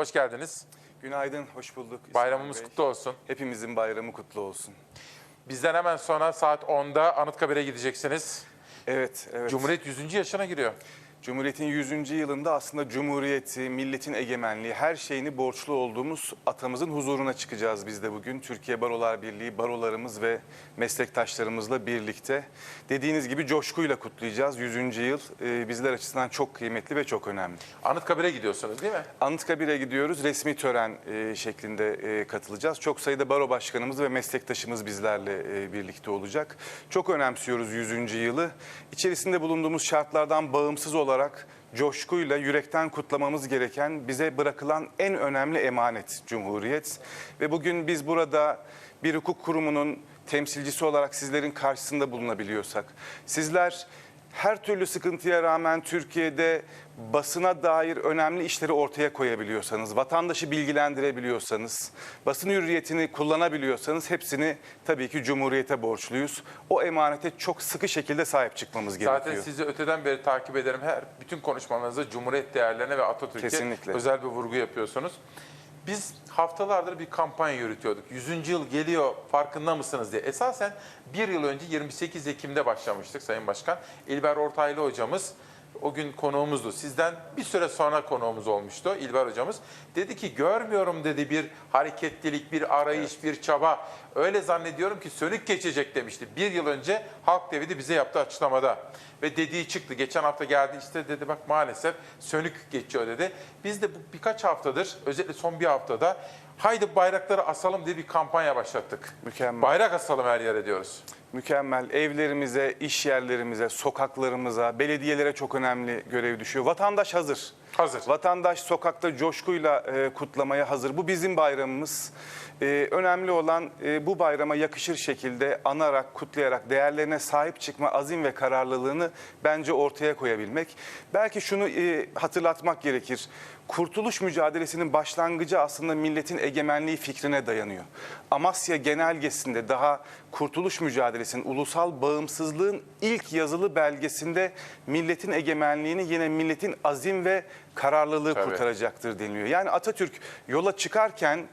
hoş geldiniz. Günaydın, hoş bulduk. İsmail Bayramımız Bey. kutlu olsun. Hepimizin bayramı kutlu olsun. Bizden hemen sonra saat 10'da Anıtkabir'e gideceksiniz. Evet, evet. Cumhuriyet 100. yaşına giriyor. Cumhuriyet'in 100. yılında aslında Cumhuriyeti, milletin egemenliği, her şeyini borçlu olduğumuz atamızın huzuruna çıkacağız biz de bugün. Türkiye Barolar Birliği, barolarımız ve meslektaşlarımızla birlikte. Dediğiniz gibi coşkuyla kutlayacağız 100. yıl. Ee, bizler açısından çok kıymetli ve çok önemli. Anıtkabir'e gidiyorsunuz değil mi? Anıtkabir'e gidiyoruz. Resmi tören e, şeklinde e, katılacağız. Çok sayıda baro başkanımız ve meslektaşımız bizlerle e, birlikte olacak. Çok önemsiyoruz 100. yılı. İçerisinde bulunduğumuz şartlardan bağımsız olarak coşkuyla yürekten kutlamamız gereken bize bırakılan en önemli emanet Cumhuriyet. Ve bugün biz burada bir hukuk kurumunun temsilcisi olarak sizlerin karşısında bulunabiliyorsak, sizler her türlü sıkıntıya rağmen Türkiye'de basına dair önemli işleri ortaya koyabiliyorsanız, vatandaşı bilgilendirebiliyorsanız, basın hürriyetini kullanabiliyorsanız hepsini tabii ki Cumhuriyet'e borçluyuz. O emanete çok sıkı şekilde sahip çıkmamız gerekiyor. Zaten sizi öteden beri takip ederim. Her bütün konuşmalarınızda Cumhuriyet değerlerine ve Atatürk'e özel bir vurgu yapıyorsunuz. Biz haftalardır bir kampanya yürütüyorduk. 100. yıl geliyor farkında mısınız diye. Esasen bir yıl önce 28 Ekim'de başlamıştık Sayın Başkan. İlber Ortaylı hocamız o gün konuğumuzdu. Sizden bir süre sonra konuğumuz olmuştu İlber hocamız. Dedi ki görmüyorum dedi bir hareketlilik, bir arayış, bir çaba. Öyle zannediyorum ki sönük geçecek demişti. Bir yıl önce Halk TV'de bize yaptığı açıklamada. Ve dediği çıktı. Geçen hafta geldi işte dedi bak maalesef sönük geçiyor dedi. Biz de bu birkaç haftadır özellikle son bir haftada haydi bayrakları asalım diye bir kampanya başlattık. Mükemmel. Bayrak asalım her yere diyoruz. Mükemmel. Evlerimize, iş yerlerimize, sokaklarımıza, belediyelere çok önemli görev düşüyor. Vatandaş hazır. Hazır. Vatandaş sokakta coşkuyla e, kutlamaya hazır. Bu bizim bayramımız. E, önemli olan e, bu bayrama yakışır şekilde anarak, kutlayarak, değerlerine sahip çıkma azim ve kararlılığını bence ortaya koyabilmek. Belki şunu e, hatırlatmak gerekir. Kurtuluş mücadelesinin başlangıcı aslında milletin egemenliği fikrine dayanıyor. Amasya genelgesinde daha kurtuluş mücadelesinin, ulusal bağımsızlığın ilk yazılı belgesinde milletin egemenliğini yine milletin azim ve kararlılığı Tabii. kurtaracaktır deniliyor. Yani Atatürk yola çıkarken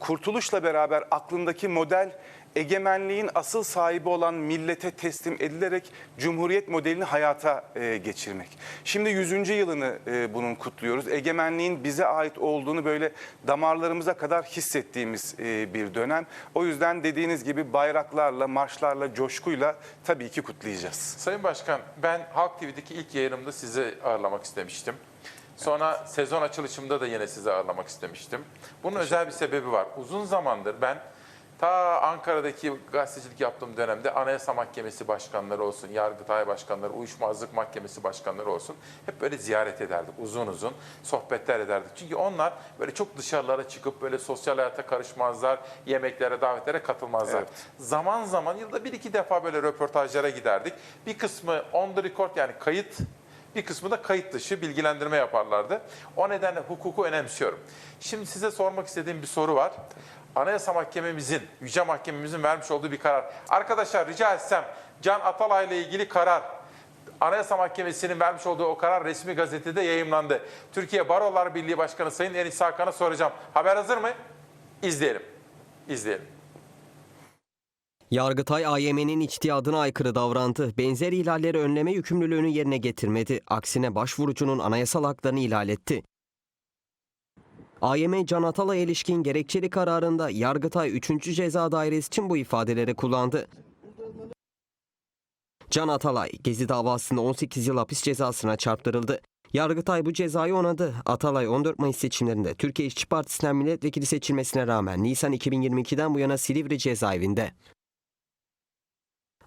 kurtuluşla beraber aklındaki model egemenliğin asıl sahibi olan millete teslim edilerek Cumhuriyet modelini hayata e, geçirmek. Şimdi 100. yılını e, bunun kutluyoruz. Egemenliğin bize ait olduğunu böyle damarlarımıza kadar hissettiğimiz e, bir dönem. O yüzden dediğiniz gibi bayraklarla, marşlarla, coşkuyla tabii ki kutlayacağız. Sayın Başkan, ben Halk TV'deki ilk yayınımda sizi ağırlamak istemiştim. Sonra sezon açılışımda da yine sizi ağırlamak istemiştim. Bunun özel bir sebebi var. Uzun zamandır ben ta Ankara'daki gazetecilik yaptığım dönemde Anayasa Mahkemesi başkanları olsun, Yargıtay başkanları, Uyuşmazlık Mahkemesi başkanları olsun hep böyle ziyaret ederdik uzun uzun sohbetler ederdik. Çünkü onlar böyle çok dışarılara çıkıp böyle sosyal hayata karışmazlar, yemeklere, davetlere katılmazlar. Evet. Zaman zaman yılda bir iki defa böyle röportajlara giderdik. Bir kısmı on the record yani kayıt bir kısmı da kayıt dışı bilgilendirme yaparlardı. O nedenle hukuku önemsiyorum. Şimdi size sormak istediğim bir soru var. Anayasa Mahkememizin, Yüce Mahkememizin vermiş olduğu bir karar. Arkadaşlar rica etsem Can Atalay ile ilgili karar Anayasa Mahkemesi'nin vermiş olduğu o karar resmi gazetede yayımlandı. Türkiye Barolar Birliği Başkanı Sayın Enis Hakan'a soracağım. Haber hazır mı? İzleyelim. İzleyelim. Yargıtay AYM'nin içtihadına aykırı davrandı. Benzer ihlalleri önleme yükümlülüğünü yerine getirmedi. Aksine başvurucunun anayasal haklarını ihlal etti. AYM Can Atalay ilişkin gerekçeli kararında Yargıtay 3. Ceza Dairesi için bu ifadeleri kullandı. Can Atalay, Gezi davasında 18 yıl hapis cezasına çarptırıldı. Yargıtay bu cezayı onadı. Atalay 14 Mayıs seçimlerinde Türkiye İşçi Partisi'nden milletvekili seçilmesine rağmen Nisan 2022'den bu yana Silivri cezaevinde.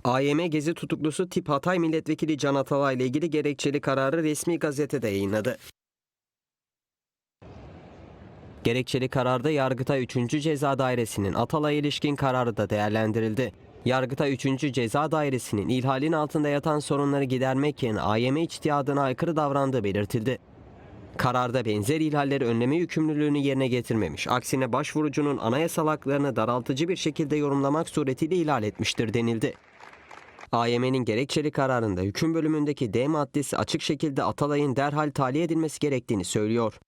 AYM Gezi tutuklusu Tip Hatay Milletvekili Can Atalay ile ilgili gerekçeli kararı resmi gazetede yayınladı. Gerekçeli kararda Yargıtay 3. Ceza Dairesi'nin Atalay'a ilişkin kararı da değerlendirildi. Yargıtay 3. Ceza Dairesi'nin ihlalin altında yatan sorunları gidermek yerine AYM içtihadına aykırı davrandığı belirtildi. Kararda benzer ihlalleri önleme yükümlülüğünü yerine getirmemiş. Aksine başvurucunun anayasal haklarını daraltıcı bir şekilde yorumlamak suretiyle ihlal etmiştir denildi. AYM'nin gerekçeli kararında hüküm bölümündeki D maddesi açık şekilde Atalay'ın derhal tahliye edilmesi gerektiğini söylüyor.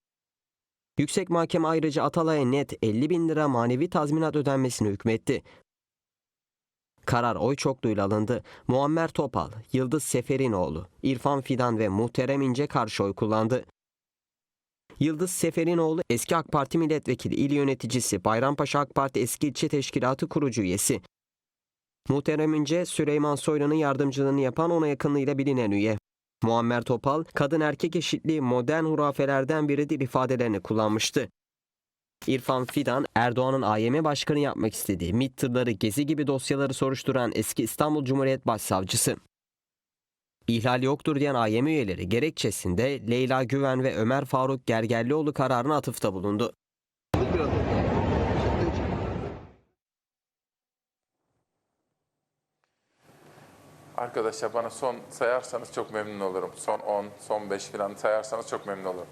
Yüksek Mahkeme ayrıca Atalay'a net 50 bin lira manevi tazminat ödenmesini hükmetti. Karar oy çokluğuyla alındı. Muammer Topal, Yıldız Seferinoğlu, İrfan Fidan ve Muhterem İnce karşı oy kullandı. Yıldız Seferinoğlu eski AK Parti milletvekili, il yöneticisi, Bayrampaşa AK Parti eski ilçe teşkilatı kurucu üyesi. Muhterem İnce, Süleyman Soylu'nun yardımcılığını yapan ona yakınlığıyla bilinen üye. Muammer Topal, kadın erkek eşitliği modern hurafelerden biridir ifadelerini kullanmıştı. İrfan Fidan, Erdoğan'ın AYM başkanı yapmak istediği MİT tırları, gezi gibi dosyaları soruşturan eski İstanbul Cumhuriyet Başsavcısı. İhlal yoktur diyen AYM üyeleri gerekçesinde Leyla Güven ve Ömer Faruk Gergerlioğlu kararına atıfta bulundu. Arkadaşlar bana son sayarsanız çok memnun olurum. Son 10, son 5 falan sayarsanız çok memnun olurum.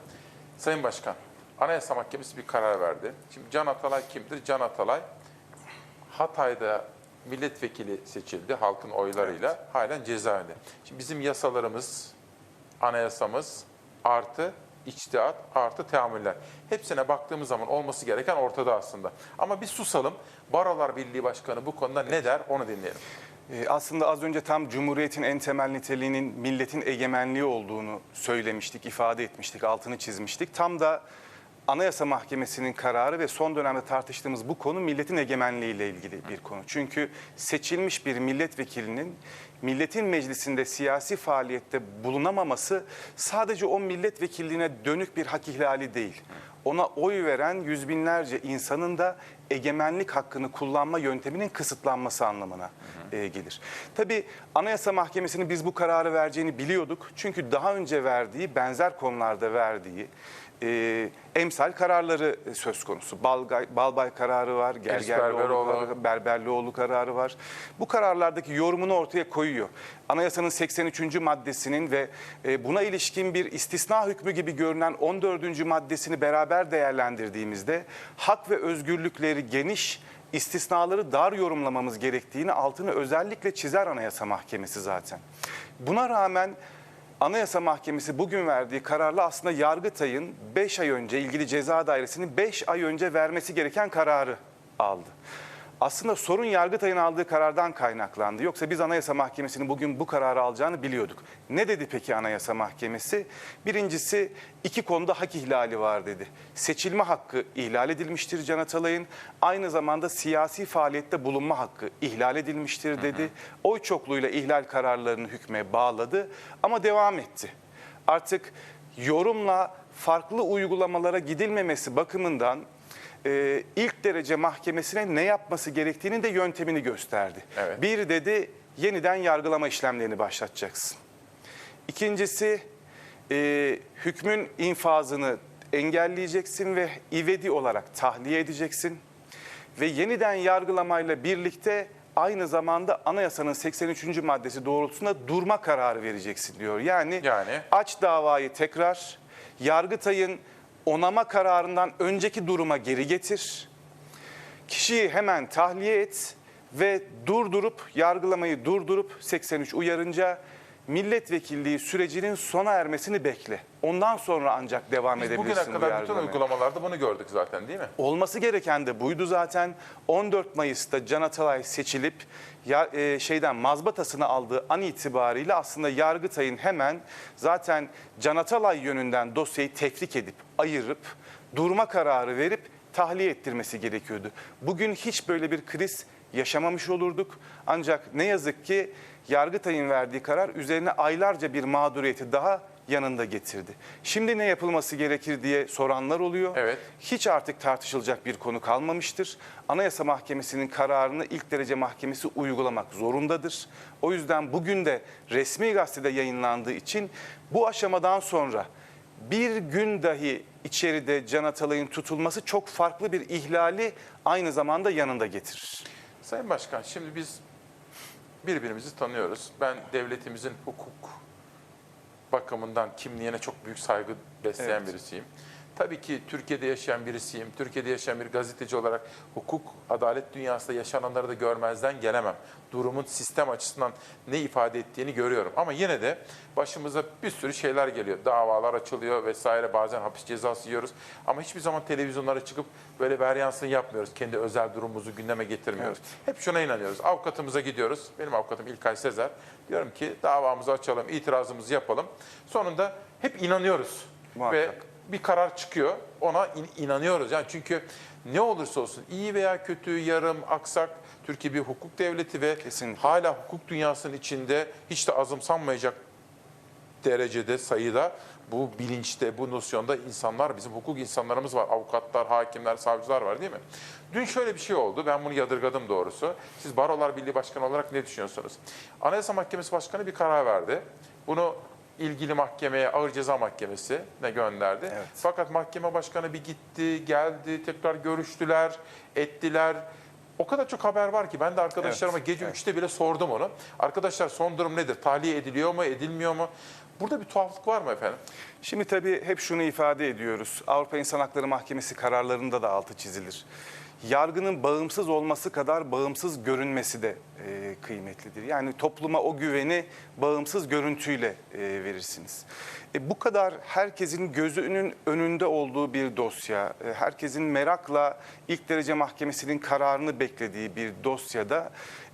Sayın Başkan, Anayasa Mahkemesi bir karar verdi. Şimdi Can Atalay kimdir? Can Atalay Hatay'da milletvekili seçildi halkın oylarıyla. Halen cezaevinde. Şimdi bizim yasalarımız, anayasamız artı içtihat artı teamüller. Hepsine baktığımız zaman olması gereken ortada aslında. Ama bir susalım. Barolar Birliği Başkanı bu konuda ne der onu dinleyelim. Ee, Aslında az önce tam Cumhuriyet'in en temel niteliğinin milletin egemenliği olduğunu söylemiştik, ifade etmiştik, altını çizmiştik. Tam da Anayasa Mahkemesi'nin kararı ve son dönemde tartıştığımız bu konu milletin egemenliği ile ilgili bir konu. Çünkü seçilmiş bir milletvekilinin milletin meclisinde siyasi faaliyette bulunamaması sadece o milletvekilliğine dönük bir hak ihlali değil. Ona oy veren yüz binlerce insanın da egemenlik hakkını kullanma yönteminin kısıtlanması anlamına e, gelir. Tabii Anayasa Mahkemesi'nin biz bu kararı vereceğini biliyorduk. Çünkü daha önce verdiği, benzer konularda verdiği e, emsal kararları söz konusu. Balgay, Balbay kararı var, Gergerlioğlu kararı, Berberlioğlu kararı var. Bu kararlardaki yorumunu ortaya koyuyor. Anayasanın 83. maddesinin ve e, buna ilişkin bir istisna hükmü gibi görünen 14. maddesini beraber değerlendirdiğimizde hak ve özgürlükleri geniş, istisnaları dar yorumlamamız gerektiğini altını özellikle çizer Anayasa Mahkemesi zaten. Buna rağmen Anayasa Mahkemesi bugün verdiği kararla aslında Yargıtay'ın 5 ay önce ilgili ceza dairesinin 5 ay önce vermesi gereken kararı aldı. Aslında sorun Yargıtay'ın aldığı karardan kaynaklandı. Yoksa biz Anayasa Mahkemesi'nin bugün bu kararı alacağını biliyorduk. Ne dedi peki Anayasa Mahkemesi? Birincisi iki konuda hak ihlali var dedi. Seçilme hakkı ihlal edilmiştir Can Atalay'ın. Aynı zamanda siyasi faaliyette bulunma hakkı ihlal edilmiştir dedi. Oy çokluğuyla ihlal kararlarını hükme bağladı ama devam etti. Artık yorumla farklı uygulamalara gidilmemesi bakımından e, ilk derece mahkemesine ne yapması gerektiğinin de yöntemini gösterdi. Evet. Bir dedi yeniden yargılama işlemlerini başlatacaksın. İkincisi e, hükmün infazını engelleyeceksin ve ivedi olarak tahliye edeceksin. Ve yeniden yargılamayla birlikte aynı zamanda anayasanın 83. maddesi doğrultusunda durma kararı vereceksin diyor. Yani, Yani? aç davayı tekrar, Yargıtay'ın onama kararından önceki duruma geri getir. Kişiyi hemen tahliye et ve durdurup, yargılamayı durdurup 83 uyarınca milletvekilliği sürecinin sona ermesini bekle. Ondan sonra ancak devam Biz edebilirsin bugüne bu kadar bütün yargılamaya. uygulamalarda bunu gördük zaten değil mi? Olması gereken de buydu zaten. 14 Mayıs'ta Can Atalay seçilip ya, e, şeyden mazbatasını aldığı an itibariyle aslında Yargıtay'ın hemen zaten Can Atalay yönünden dosyayı tefrik edip ayırıp durma kararı verip tahliye ettirmesi gerekiyordu. Bugün hiç böyle bir kriz yaşamamış olurduk. Ancak ne yazık ki Yargıtay'ın verdiği karar üzerine aylarca bir mağduriyeti daha yanında getirdi. Şimdi ne yapılması gerekir diye soranlar oluyor. Evet. Hiç artık tartışılacak bir konu kalmamıştır. Anayasa Mahkemesi'nin kararını ilk derece mahkemesi uygulamak zorundadır. O yüzden bugün de resmi gazetede yayınlandığı için bu aşamadan sonra bir gün dahi içeride Can Atalay'ın tutulması çok farklı bir ihlali aynı zamanda yanında getirir. Sayın Başkan şimdi biz birbirimizi tanıyoruz. Ben devletimizin hukuk bakımından kimliğine çok büyük saygı besleyen Evet. birisiyim. Tabii ki Türkiye'de yaşayan birisiyim. Türkiye'de yaşayan bir gazeteci olarak hukuk, adalet dünyasında yaşananları da görmezden gelemem. Durumun sistem açısından ne ifade ettiğini görüyorum. Ama yine de başımıza bir sürü şeyler geliyor. Davalar açılıyor vesaire. Bazen hapis cezası yiyoruz. Ama hiçbir zaman televizyonlara çıkıp böyle varyansını yapmıyoruz. Kendi özel durumumuzu gündeme getirmiyoruz. Hep şuna inanıyoruz. Avukatımıza gidiyoruz. Benim avukatım İlkay Sezer. Diyorum ki davamızı açalım, itirazımızı yapalım. Sonunda hep inanıyoruz. Muhakkak. Ve bir karar çıkıyor. Ona in- inanıyoruz. Yani çünkü ne olursa olsun iyi veya kötü, yarım, aksak Türkiye bir hukuk devleti ve Kesinlikle. hala hukuk dünyasının içinde hiç de azımsanmayacak derecede sayıda bu bilinçte, bu nosyonda insanlar, bizim hukuk insanlarımız var. Avukatlar, hakimler, savcılar var değil mi? Dün şöyle bir şey oldu. Ben bunu yadırgadım doğrusu. Siz Barolar Birliği Başkanı olarak ne düşünüyorsunuz? Anayasa Mahkemesi Başkanı bir karar verdi. Bunu ilgili mahkemeye, Ağır Ceza Mahkemesi'ne gönderdi. Evet. Fakat mahkeme başkanı bir gitti, geldi, tekrar görüştüler, ettiler. O kadar çok haber var ki ben de arkadaşlarıma Evet, gece evet. 3'te bile sordum onu. Arkadaşlar son durum nedir? Tahliye ediliyor mu, edilmiyor mu? Burada bir tuhaflık var mı efendim? Şimdi tabii hep şunu ifade ediyoruz. Avrupa İnsan Hakları Mahkemesi kararlarında da altı çizilir. Yargının bağımsız olması kadar bağımsız görünmesi de e, kıymetlidir. Yani topluma o güveni bağımsız görüntüyle e, verirsiniz. E, bu kadar herkesin gözünün önünde olduğu bir dosya, e, herkesin merakla ilk derece mahkemesinin kararını beklediği bir dosyada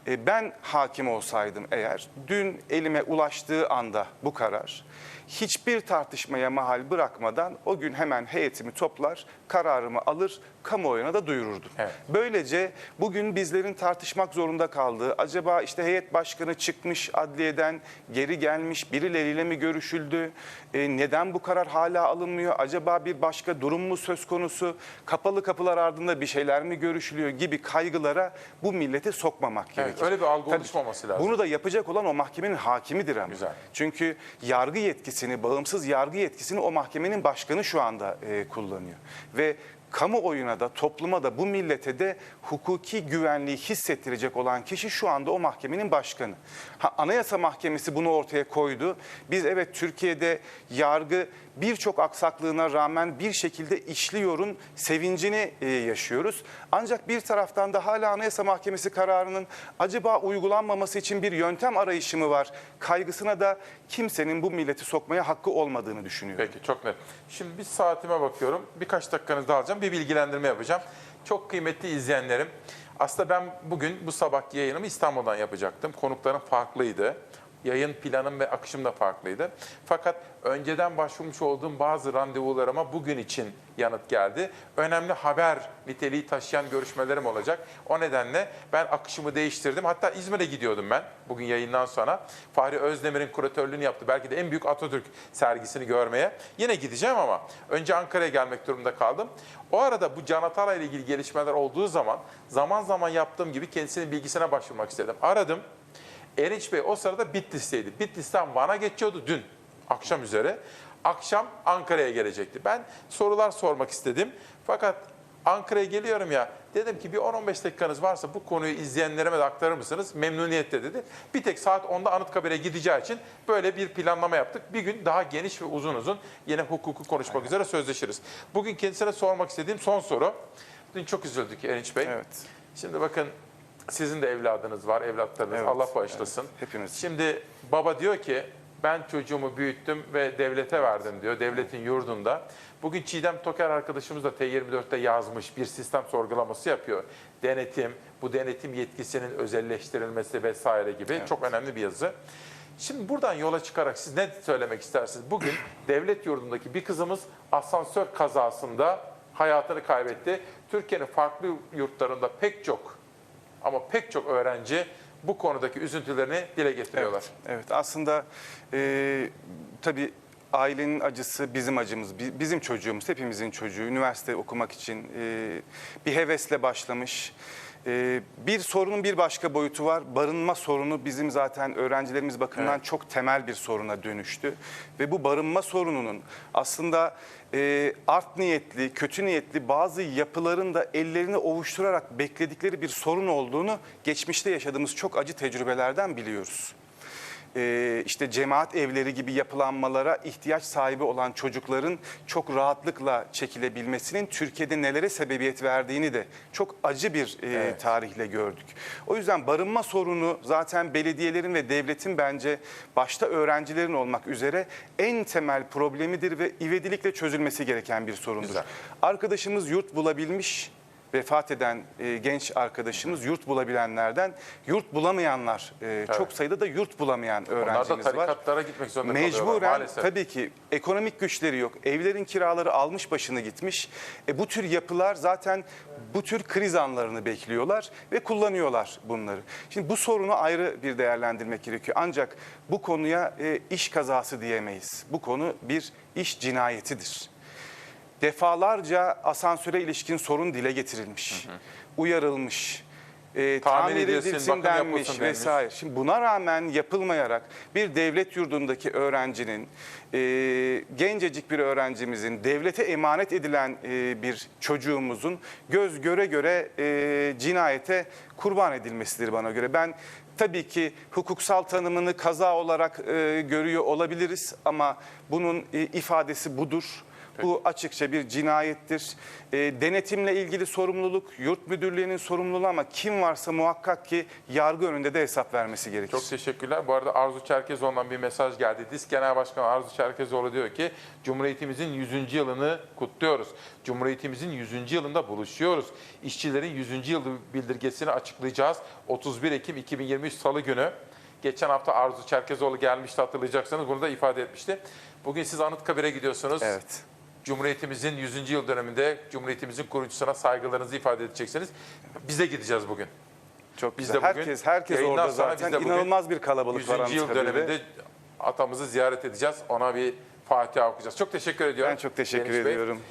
e, ben hakim olsaydım eğer dün elime ulaştığı anda bu karar hiçbir tartışmaya mahal bırakmadan o gün hemen heyetimi toplar, kararımı alır, kamuoyuna da duyururdum. Evet. Böylece bugün bizlerin tartışmak zorunda kaldığı acaba işte heyet başkanı çıkmış adliyeden geri gelmiş birileriyle mi görüşüldü? E, neden bu karar hala alınmıyor? Acaba bir başka durum mu söz konusu? Kapalı kapılar ardında bir şeyler mi görüşülüyor gibi kaygılara bu milleti sokmamak gerekir. öyle bir algı Tabii, oluşmaması lazım. Bunu da yapacak olan o mahkemenin hakimidir ama. Güzel. Çünkü yargı yetkisini, bağımsız yargı yetkisini o mahkemenin başkanı şu anda e, kullanıyor. Ve que kamuoyuna da topluma da bu millete de hukuki güvenliği hissettirecek olan kişi şu anda o mahkemenin başkanı. Ha, Anayasa Mahkemesi bunu ortaya koydu. Biz evet Türkiye'de yargı birçok aksaklığına rağmen bir şekilde işliyorun sevincini e, yaşıyoruz. Ancak bir taraftan da hala Anayasa Mahkemesi kararının acaba uygulanmaması için bir yöntem arayışı mı var? Kaygısına da kimsenin bu milleti sokmaya hakkı olmadığını düşünüyorum. Peki çok net. Şimdi bir saatime bakıyorum. Birkaç dakikanızı da alacağım. Bir bilgilendirme yapacağım. Çok kıymetli izleyenlerim. Aslında ben bugün bu sabahki yayınımı İstanbul'dan yapacaktım. Konuklarım farklıydı. Yayın planım ve akışım da farklıydı. Fakat önceden başvurmuş olduğum bazı randevularıma bugün için yanıt geldi. Önemli haber niteliği taşıyan görüşmelerim olacak. O nedenle ben akışımı değiştirdim. Hatta İzmir'e gidiyordum ben bugün yayından sonra. Fahri Özdemir'in kuratörlüğünü yaptı. Belki de en büyük Atatürk sergisini görmeye. Yine gideceğim ama önce Ankara'ya gelmek durumunda kaldım. O arada bu Can Atalay ile ilgili gelişmeler olduğu zaman zaman zaman yaptığım gibi kendisinin bilgisine başvurmak istedim. Aradım. Erinç Bey o sırada Bitlis'teydi. Bitlis'ten Van'a geçiyordu dün akşam üzere. Akşam Ankara'ya gelecekti. Ben sorular sormak istedim. Fakat Ankara'ya geliyorum ya dedim ki bir 10-15 dakikanız varsa bu konuyu izleyenlerime de aktarır mısınız? Memnuniyetle dedi. Bir tek saat 10'da Anıtkabir'e gideceği için böyle bir planlama yaptık. Bir gün daha geniş ve uzun uzun yine hukuku konuşmak üzere sözleşiriz. Bugün kendisine sormak istediğim son soru. Dün çok üzüldük Erinç Bey. Evet. Şimdi bakın sizin de evladınız var, evlatlarınız. Evet, Allah bağışlasın. evet, hepimiz. Şimdi baba diyor ki ben çocuğumu büyüttüm ve devlete verdim diyor. Devletin yurdunda. Bugün Çiğdem Toker arkadaşımız da T24'te yazmış bir sistem sorgulaması yapıyor. Denetim, bu denetim yetkisinin özelleştirilmesi vesaire gibi çok önemli bir yazı. Şimdi buradan yola çıkarak siz ne söylemek istersiniz? Bugün devlet yurdundaki bir kızımız asansör kazasında hayatını kaybetti. Türkiye'nin farklı yurtlarında pek çok ama pek çok öğrenci bu konudaki üzüntülerini dile getiriyorlar. Evet, evet. aslında e, tabii ailenin acısı bizim acımız, bi- bizim çocuğumuz, hepimizin çocuğu. Üniversite okumak için e, bir hevesle başlamış. E, bir sorunun bir başka boyutu var. Barınma sorunu bizim zaten öğrencilerimiz bakımından Evet. çok temel bir soruna dönüştü. Ve bu barınma sorununun aslında e, art niyetli, kötü niyetli bazı yapıların da ellerini ovuşturarak bekledikleri bir sorun olduğunu geçmişte yaşadığımız çok acı tecrübelerden biliyoruz. E, işte cemaat evleri gibi yapılanmalara ihtiyaç sahibi olan çocukların çok rahatlıkla çekilebilmesinin Türkiye'de nelere sebebiyet verdiğini de çok acı bir e, Evet. tarihle gördük. O yüzden barınma sorunu zaten belediyelerin ve devletin bence başta öğrencilerin olmak üzere en temel problemidir ve ivedilikle çözülmesi gereken bir sorundur. Güzel. Arkadaşımız yurt bulabilmiş, vefat eden e, genç arkadaşımız yurt bulabilenlerden, yurt bulamayanlar, e, çok sayıda da yurt bulamayan Onlar da öğrencimiz var. tarikatlara gitmek zorunda kalıyorlar Mecburen maalesef. tabii ki ekonomik güçleri yok. Evlerin kiraları almış başını gitmiş. E, bu tür yapılar zaten bu tür kriz anlarını bekliyorlar ve kullanıyorlar bunları. Şimdi bu sorunu ayrı bir değerlendirmek gerekiyor. Ancak bu konuya e, iş kazası diyemeyiz. Bu konu bir iş cinayetidir. Defalarca asansöre ilişkin sorun dile getirilmiş, uyarılmış. e, tamir edilsin, edilsin denmiş yapılsın denmiş. vesaire. Şimdi buna rağmen yapılmayarak bir devlet yurdundaki öğrencinin, e, gencecik bir öğrencimizin, devlete emanet edilen e, bir çocuğumuzun göz göre göre e, cinayete kurban edilmesidir bana göre. Ben tabii ki hukuksal tanımını kaza olarak e, görüyor olabiliriz ama bunun e, ifadesi budur. Bu açıkça bir cinayettir. E, denetimle ilgili sorumluluk yurt müdürlüğünün sorumluluğu ama kim varsa muhakkak ki yargı önünde de hesap vermesi gerekir. Çok teşekkürler. Bu arada Arzu Çerkezoğlu'ndan bir mesaj geldi. Disk Genel Başkanı Arzu Çerkezoğlu diyor ki Cumhuriyetimizin 100. yılını kutluyoruz. Cumhuriyetimizin 100. yılında buluşuyoruz. İşçilerin 100. yıl bildirgesini açıklayacağız. 31 Ekim 2023 Salı günü. Geçen hafta Arzu Çerkezoğlu gelmişti hatırlayacaksınız. Bunu da ifade etmişti. Bugün siz Anıtkabir'e gidiyorsunuz. Evet. Cumhuriyetimizin 100. yıl döneminde Cumhuriyetimizin kurucusuna saygılarınızı ifade edeceksiniz. Biz de gideceğiz bugün. Çok Biz güzel. de bugün herkes herkes orada zaten inanılmaz bir kalabalık 100. var yıl Anıtkabir'de. döneminde atamızı ziyaret edeceğiz. Ona bir Fatiha okuyacağız. Çok teşekkür ediyorum. Ben çok teşekkür Deniz Bey. ediyorum.